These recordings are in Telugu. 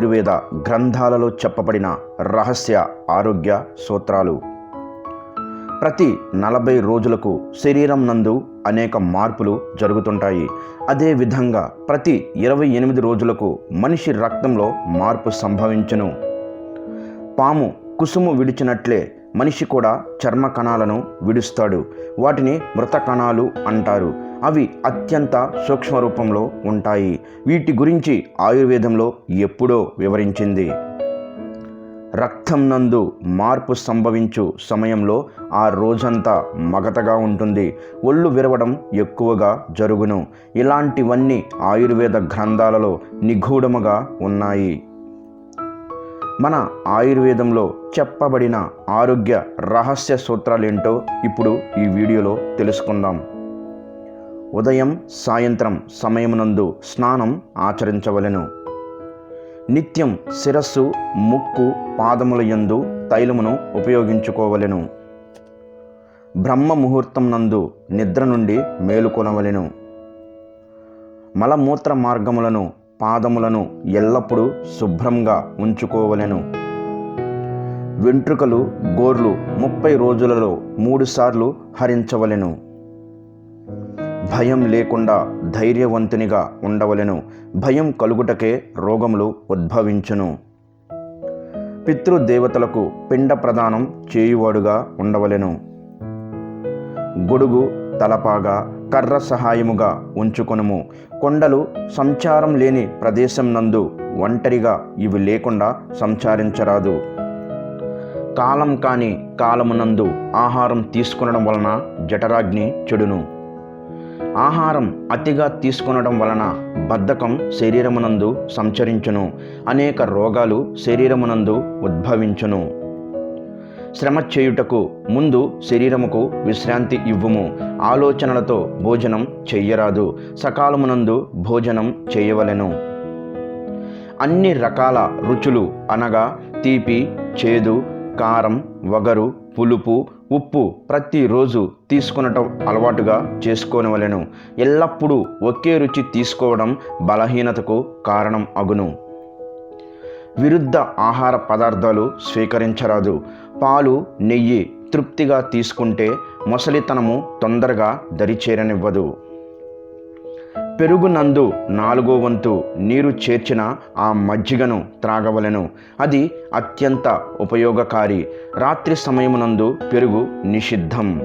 ఆయుర్వేద గ్రంథాలలో చెప్పబడిన రహస్య ఆరోగ్య సూత్రాలు. ప్రతి నలభై రోజులకు శరీరం నందు అనేక మార్పులు జరుగుతుంటాయి. అదేవిధంగా ప్రతి ఇరవై ఎనిమిది రోజులకు మనిషి రక్తంలో మార్పు సంభవించును. పాము కుసుము విడిచినట్లే మనిషి కూడా చర్మ కణాలను విడుస్తాడు. వాటిని మృత కణాలు అంటారు. అవి అత్యంత సూక్ష్మ రూపంలో ఉంటాయి. వీటి గురించి ఆయుర్వేదంలో ఎప్పుడో వివరించింది. రక్తం నందు మార్పు సంభవించు సమయంలో ఆ రోజంతా మగతగా ఉంటుంది. ఒళ్ళు విరవడం ఎక్కువగా జరుగును. ఇలాంటివన్నీ ఆయుర్వేద గ్రంథాలలో నిగూఢముగా ఉన్నాయి. మన ఆయుర్వేదంలో చెప్పబడిన ఆరోగ్య రహస్య సూత్రాలేంటో ఇప్పుడు ఈ వీడియోలో తెలుసుకుందాం. ఉదయం సాయంత్రం సమయమునందు స్నానం ఆచరించవలెను. నిత్యం శిరస్సు ముక్కు పాదముల యందు తైలమును ఉపయోగించుకోవలెను. బ్రహ్మ ముహూర్తం నందు నిద్ర నుండి మేలుకొనవలెను. మలమూత్ర మార్గములను పాదములను ఎల్లప్పుడూ శుభ్రంగా ఉంచుకోవలెను. వెంట్రుకలు గోర్లు ముప్పై రోజులలో మూడుసార్లు హరించవలెను. భయం లేకుండా ధైర్యవంతునిగా ఉండవలెను. భయం కలుగుటకే రోగములు ఉద్భవించును. పితృదేవతలకు పిండ ప్రదానం చేయువాడుగా ఉండవలెను. గొడుగు తలపాగా కర్ర సహాయముగా ఉంచుకొనుము. కొండలు సంచారం లేని ప్రదేశం నందు ఒంటరిగా ఇవి లేకుండా సంచారించరాదు. కాలం కాని కాలమునందు ఆహారం తీసుకునడం వలన జఠరాగ్ని చెడును. ఆహారం అతిగా తీసుకొనడం వలన బద్ధకం శరీరమునందు సంచరించును అనేక రోగాలు శరీరమునందు ఉద్భవించును. శ్రమ చేయుటకు ముందు శరీరముకు విశ్రాంతి ఇవ్వుము. ఆలోచనలతో భోజనం చెయ్యరాదు సకాలమునందు భోజనం చేయవలెను. అన్ని రకాల రుచులు అనగా తీపి చేదు కారం వగరు పులుపు ఉప్పు ప్రతిరోజు తీసుకునటం అలవాటుగా చేసుకోనవలెను. ఎల్లప్పుడూ ఒకే రుచి తీసుకోవడం బలహీనతకు కారణం అగును. విరుద్ధ ఆహార పదార్థాలు స్వీకరించరాదు. పాలు నెయ్యి తృప్తిగా తీసుకుంటే మొసలితనము తొందరగా దరిచేరనివ్వదు. పెరుగునందు నాలుగో వంతు నీరు చేర్చిన ఆ మజ్జిగను త్రాగవలెను. అది అత్యంత ఉపయోగకారి. రాత్రి సమయమునందు పెరుగు నిషిద్ధం.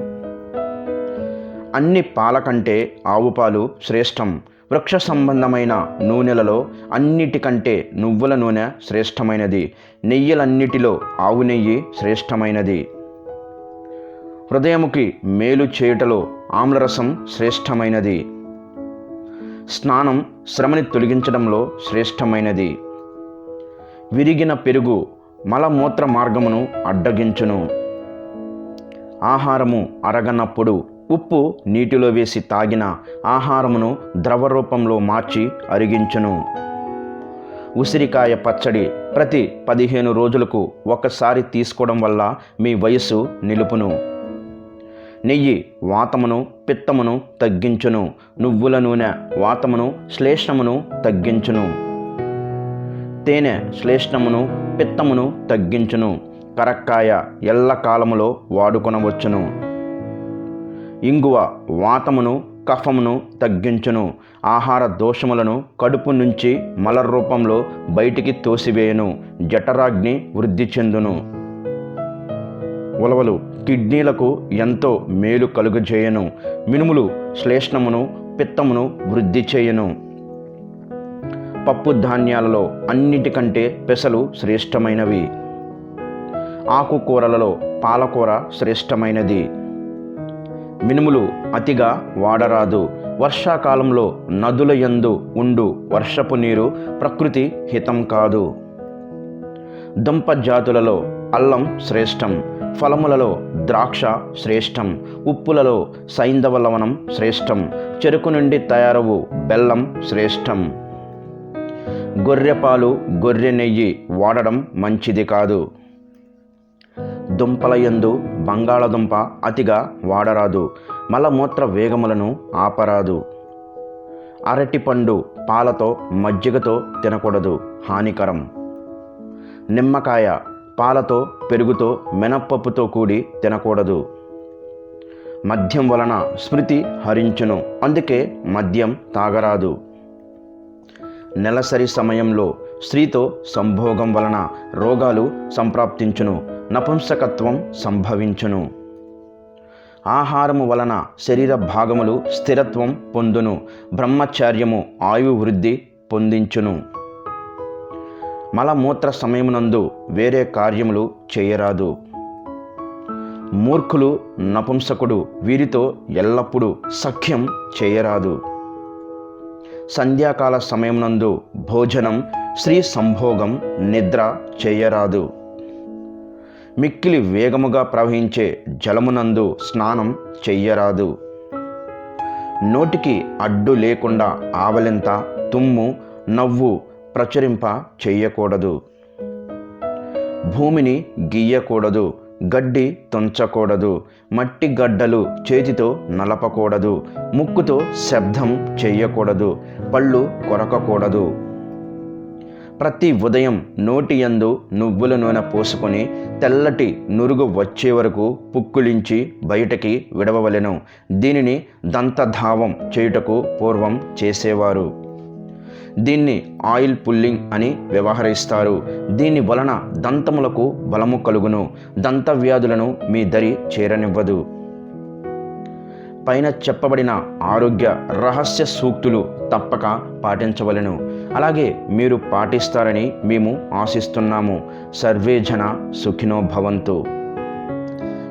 అన్ని పాల కంటే ఆవు పాలు శ్రేష్టం. వృక్ష సంబంధమైన నూనెలలో అన్నిటికంటే నువ్వుల నూనె శ్రేష్టమైనది. నెయ్యిలన్నిటిలో ఆవు నెయ్యి శ్రేష్టమైనది. హృదయముకి మేలు చేయుటలో ఆమ్లరసం శ్రేష్టమైనది. స్నానం శ్రమని తొలగించడంలో శ్రేష్టమైనది. విరిగిన పెరుగు మలమూత్ర మార్గమును అడ్డగించును. ఆహారము అరగనప్పుడు ఉప్పు నీటిలో వేసి తాగిన ఆహారమును ద్రవ రూపంలో మార్చి అరిగించును. ఉసిరికాయ పచ్చడి ప్రతి పదిహేను రోజులకు ఒకసారి తీసుకోవడం వల్ల మీ వయస్సు నిలుపును. నెయ్యి వాతమును పిత్తమును తగ్గించును. నువ్వుల నూనె వాతమును శ్లేష్ణమును తగ్గించును. తేనె శ్లేష్ణమును పిత్తమును తగ్గించును. కరక్కాయ ఎల్లకాలములో వాడుకొనవచ్చును. ఇంగువ వాతమును కఫమును తగ్గించును. ఆహార దోషములను కడుపు నుంచి మల రూపంలో బయటికి తోసివేయును. జఠరాగ్ని వృద్ధి చెందును. ఉలవలు కిడ్నీలకు ఎంతో మేలు కలుగజేయను. మినుములు శ్లేష్ణమును పిత్తమును వృద్ధి చేయను. పప్పు ధాన్యాలలో అన్నిటికంటే పెసలు శ్రేష్టమైనవి. ఆకుకూరలలో పాలకూర శ్రేష్టమైనది. మినుములు అతిగా వాడరాదు. వర్షాకాలంలో నదుల యందు ఉండు వర్షపు నీరు ప్రకృతి హితం కాదు. దుంప జాతులలో అల్లం శ్రేష్టం. ఫలములలో ద్రాక్ష శ్రేష్టం ఉప్పులలో సైంధవ లవణం శ్రేష్టం చెరుకు నుండి తయారవు బెల్లం శ్రేష్టం. గొర్రెపాలు గొర్రె నెయ్యి వాడడం మంచిది కాదు. దుంపల యందు బంగాళదుంప అతిగా వాడరాదు మలమూత్ర వేగములను ఆపరాదు. అరటిపండు పాలతో మజ్జిగతో తినకూడదు హానికరం. నిమ్మకాయ పాలతో పెరుగుతో మినప్పప్పుతో కూడి తినకూడదు. మద్యం వలన స్మృతి హరించును అందుకే మద్యం తాగరాదు. నెలసరి సమయంలో స్త్రీతో సంభోగం వలన రోగాలు సంప్రాప్తించును నపుంసకత్వం సంభవించును. ఆహారము వలన శరీర భాగములు స్థిరత్వం పొందును బ్రహ్మచార్యము ఆయువృద్ధి పొందించును. మలమూత్ర సమయమునందు వేరే కార్యములు చేయరాదు. మూర్ఖులు నపుంసకుడు వీరితో ఎల్లప్పుడూ సఖ్యం చేయరాదు. సంధ్యాకాల సమయమునందు భోజనం స్త్రీ సంభోగం నిద్ర చేయరాదు. మిక్కిలి వేగముగా ప్రవహించే జలమునందు స్నానం చెయ్యరాదు. నోటికి అడ్డు లేకుండా ఆవలింత తుమ్ము నవ్వు ప్రచురింప చెయ్యకూడదు. భూమిని గీయకూడదు గడ్డి తుంచకూడదు మట్టి గడ్డలు చేతితో నలపకూడదు ముక్కుతో శబ్దం చెయ్యకూడదు పళ్ళు కొరకకూడదు. ప్రతి ఉదయం నోటి యందు నువ్వుల నూనె పోసుకొని తెల్లటి నురుగు వచ్చే వరకు పుక్కులించి బయటకి విడవవలెను. దీనిని దంతధావం చేయుటకు పూర్వం చేసేవారు. దీన్ని ఆయిల్ పుల్లింగ్ అని వ్యవహరిస్తారు. దీని వలన దంతములకు బలము కలుగును. దంత వ్యాధులను మీ దరి చేరనివ్వదు. పైన చెప్పబడిన ఆరోగ్య రహస్య సూక్తులు తప్పక పాటించవలెను. అలాగే మీరు పాటిస్తారని మేము ఆశిస్తున్నాము. సర్వేజన సుఖినో భవంతు.